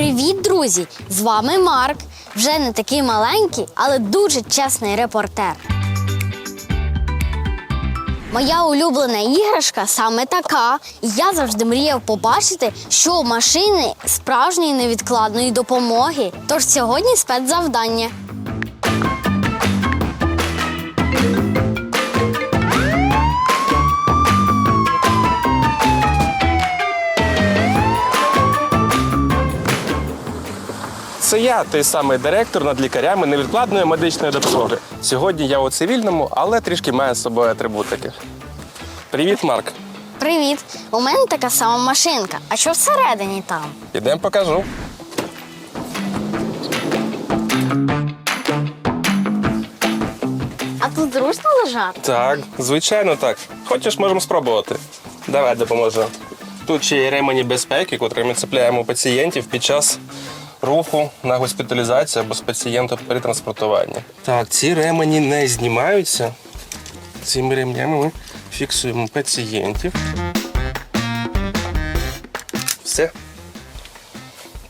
Привіт, друзі! З вами Марк. Вже не такий маленький, але дуже чесний репортер. Моя улюблена іграшка саме така. Я завжди мріяв побачити, що у машини справжньої невідкладної допомоги. Тож сьогодні спецзавдання. Це я, той самий директор над лікарями невідкладної медичної допомоги. Сьогодні я у цивільному, але трішки маю з собою атрибутики. Привіт, Марк. Привіт! У мене така сама машинка. А що всередині там? Ідем покажу. А тут зручно лежати? Так, звичайно так. Хочеш, можемо спробувати. Давай допоможу. Тут ще є ремені безпеки, котрі ми цепляємо пацієнтів під час руху на госпіталізацію або з пацієнтом при транспортуванні. Так, ці ремені не знімаються. Цими ремнями ми фіксуємо пацієнтів. Все.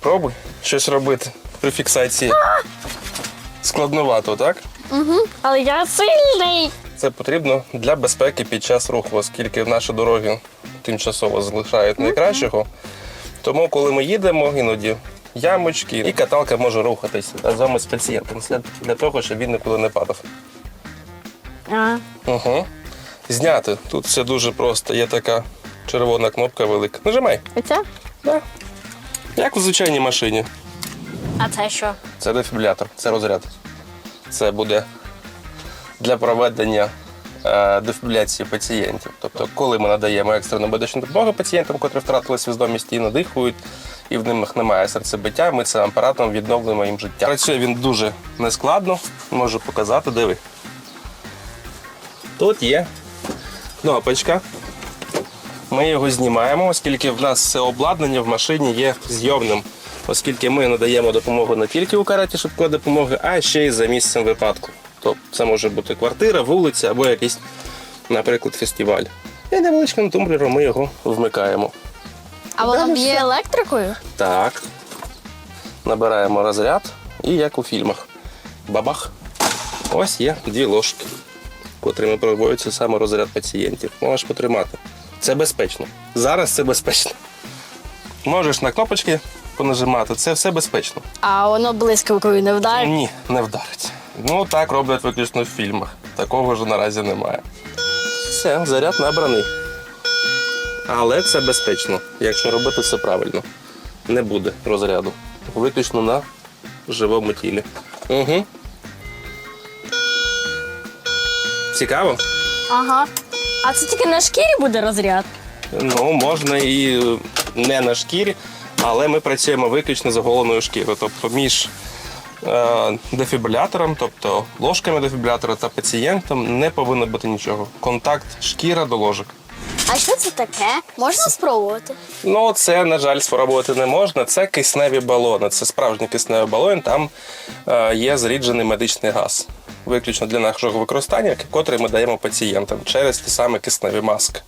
Пробуй щось робити при фіксації. Складновато, так? Але я сильний. Це потрібно для безпеки під час руху, оскільки наші дороги тимчасово залишають найкращого. Тому, коли ми їдемо, іноді ямочки, і каталка може рухатися разом із пацієнтом Це для того, щоб він нікуди не падав. А, Угу. Зняти. Тут все дуже просто. Є така червона кнопка велика. Нажимай. оце? Да. Як у звичайній машині. А це що? Це дефібрилятор, це розряд. Це буде для проведення е, дефібриляції пацієнтів. Тобто, коли ми надаємо екстрену медичну допомогу пацієнтам, котрі втратили свідомість і надихають, і в них немає серцебиття, ми цим апаратом відновлюємо їм життя. Працює він дуже нескладно, можу показати, диви. Тут є кнопочка. Ми його знімаємо, оскільки в нас все обладнання в машині є зйомним, оскільки ми надаємо допомогу не тільки у кареті швидкої допомоги, а ще й за місцем випадку. Тобто це може бути квартира, вулиця або якийсь, наприклад, фестиваль. І невеличким тумблером ми його вмикаємо. А воно б'є електрикою? Так. Набираємо розряд і як у фільмах. Бабах. Ось є дві ложки, котрими проводиться саме розряд пацієнтів. Можеш потримати. Це безпечно. Зараз це безпечно. Можеш на кнопочки понажимати, це все безпечно. А воно блискавкою не вдарить? Ні, не вдарить. Ну так роблять виключно в фільмах. Такого ж наразі немає. Все, заряд набраний. Але це безпечно, якщо робити все правильно. Не буде розряду. Виключно на живому тілі. Угу. Цікаво? Ага. А це тільки на шкірі буде розряд? Ну, можна і не на шкірі, але ми працюємо виключно з оголеною шкірою. Тобто між е, дефібрилятором, тобто ложками дефібрилятора та пацієнтом не повинно бути нічого. Контакт шкіра до ложок. А що це таке? Можна спробувати? Ну, це, на жаль, спробувати не можна. Це кисневі балони. Це справжній кисневий балон, там е, є зріджений медичний газ. Виключно для нашого використання, котрий ми даємо пацієнтам через ті самі кисневі маски.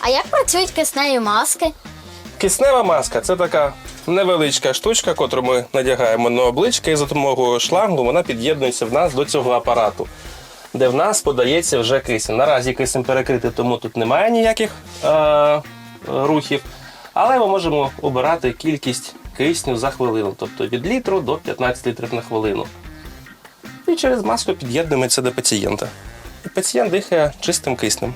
А як працюють кисневі маски? Киснева маска це така невеличка штучка, котру ми надягаємо на обличчя, і за допомогою шлангу вона під'єднується в нас до цього апарату, де в нас подається вже кисень. Наразі кисень перекритий, тому тут немає ніяких е- рухів. Але ми можемо обирати кількість кисню за хвилину, тобто від літру до 15 літрів на хвилину. І через маску під'єднуємо це до пацієнта. І пацієнт дихає чистим киснем.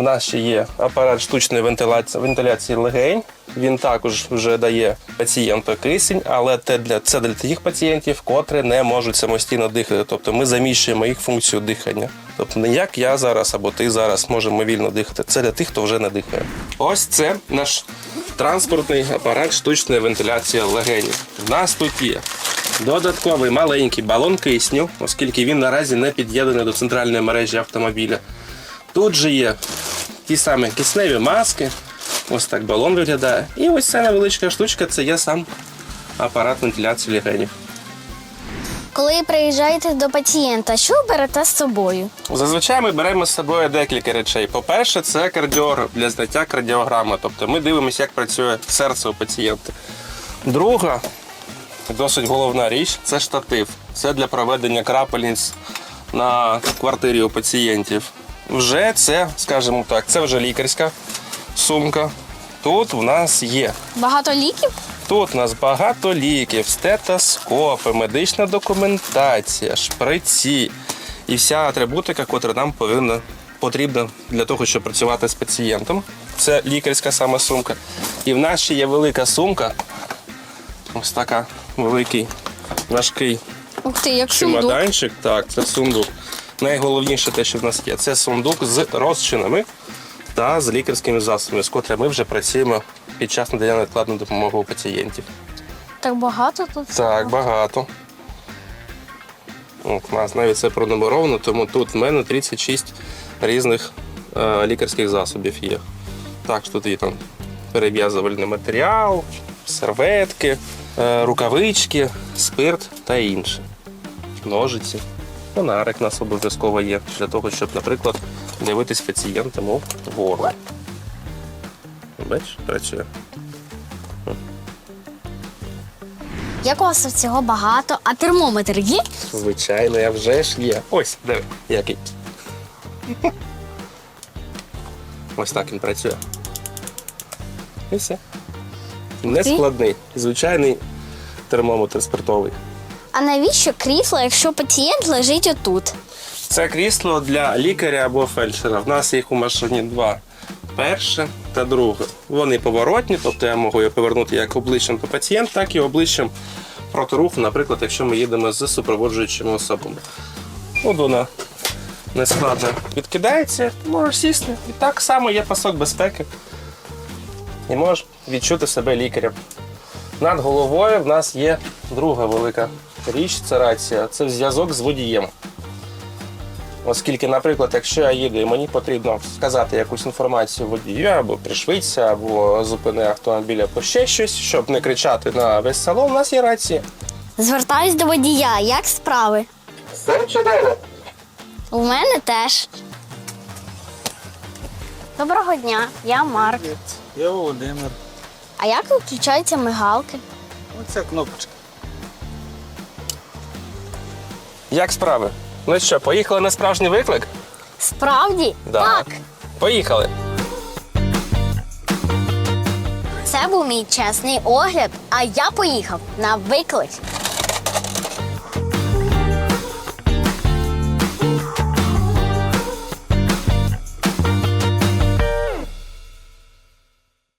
У нас ще є апарат штучної вентиляції, вентиляції легень. Він також вже дає пацієнту кисень, але це для, це для тих пацієнтів, котрі не можуть самостійно дихати. Тобто ми заміщуємо їх функцію дихання. Тобто не як я зараз або ти зараз можемо вільно дихати. Це для тих, хто вже не дихає. Ось це наш транспортний апарат штучної вентиляції легенів. В нас тут є додатковий маленький балон кисню, оскільки він наразі не під'єднаний до центральної мережі автомобіля. Тут же є ті самі кисневі маски. Ось так балон виглядає. І ось ця невеличка штучка це є сам апарат вентиляції легенів. Коли приїжджаєте до пацієнта, що берете з собою? Зазвичай ми беремо з собою декілька речей. По-перше, це кардіограф для зняття кардіограми. Тобто ми дивимося, як працює серце у пацієнта. Друга, досить головна річ це штатив. Це для проведення крапельниць на квартирі у пацієнтів. Вже це, скажімо так, це вже лікарська сумка. Тут в нас є Багато ліків? Тут у нас багато ліків, стетоскопи, медична документація, шприці і вся атрибутика, котра нам повинна потрібна для того, щоб працювати з пацієнтом. Це лікарська саме сумка. І в нас ще є велика сумка. Ось така великий, важкий Ух ти, як сундук. чемоданчик. Так, це сундук. Найголовніше те, що в нас є, це сундук з розчинами та з лікарськими засобами, з котрими ми вже працюємо під час надання невідкладної допомоги у пацієнтів. Так багато тут. Так, багато. От, у нас навіть це пронумеровано, тому тут в мене 36 різних е, лікарських засобів є. Так, що тут є там перев'язувальний матеріал, серветки, е, рукавички, спирт та інше. Ножиці. Фонарик у нас обов'язково є для того, щоб, наприклад, дивитись пацієнтам у горло. Бачиш, працює. Як у вас всього багато, а термометр є? Звичайно, я вже ж є. Ось, диви, який. Ось так він працює. І все. Не складний. Звичайний термометр спиртовий. А навіщо крісло, якщо пацієнт лежить отут? Це крісло для лікаря або фельдшера. В нас їх у машині два. Перше та друге. Вони поворотні, тобто я можу його повернути як обличчям до пацієнта, так і обличчям проти руху, наприклад, якщо ми їдемо з супроводжуючими особами. От вона нескладно відкидається, можеш сісти. І так само є пасок безпеки. І можеш відчути себе лікарем. Над головою в нас є друга велика річ це рація. Це зв'язок з водієм. Оскільки, наприклад, якщо я їду і мені потрібно сказати якусь інформацію водію, або пришвидься, або зупини автомобіль, або ще щось, щоб не кричати на весь салон, у нас є рація. Звертаюсь до водія, як справи? Все чудово. У мене теж. Доброго дня, я Марк. Я Володимир. А як виключаються мигалки? Оця кнопочка. Як справи? Ну що, поїхали на справжній виклик? Справді? Так. Поїхали. Це був мій чесний огляд, а я поїхав на виклик.